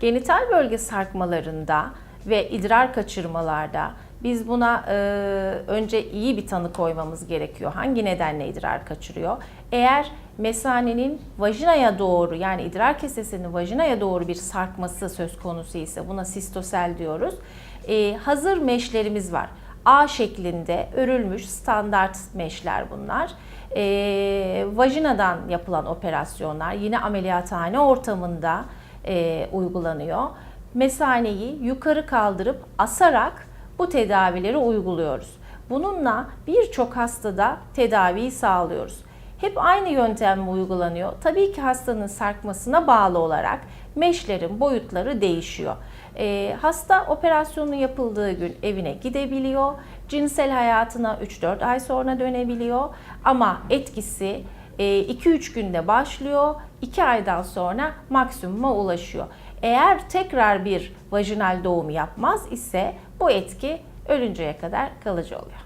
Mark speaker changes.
Speaker 1: Genital bölge sarkmalarında ve idrar kaçırmalarda biz buna e, önce iyi bir tanı koymamız gerekiyor. Hangi nedenle idrar kaçırıyor? Eğer mesanenin vajinaya doğru yani idrar kesesinin vajinaya doğru bir sarkması söz konusu ise buna sistosel diyoruz. E, hazır meşlerimiz var. A şeklinde örülmüş standart meşler bunlar. E, vajinadan yapılan operasyonlar yine ameliyathane ortamında e, uygulanıyor. Mesaneyi yukarı kaldırıp asarak bu tedavileri uyguluyoruz. Bununla birçok hastada tedaviyi sağlıyoruz. Hep aynı yöntem mi uygulanıyor? Tabii ki hastanın sarkmasına bağlı olarak meşlerin boyutları değişiyor. Ee, hasta operasyonu yapıldığı gün evine gidebiliyor. Cinsel hayatına 3-4 ay sonra dönebiliyor. Ama etkisi 2-3 günde başlıyor. 2 aydan sonra maksimuma ulaşıyor. Eğer tekrar bir vajinal doğum yapmaz ise bu etki ölünceye kadar kalıcı oluyor.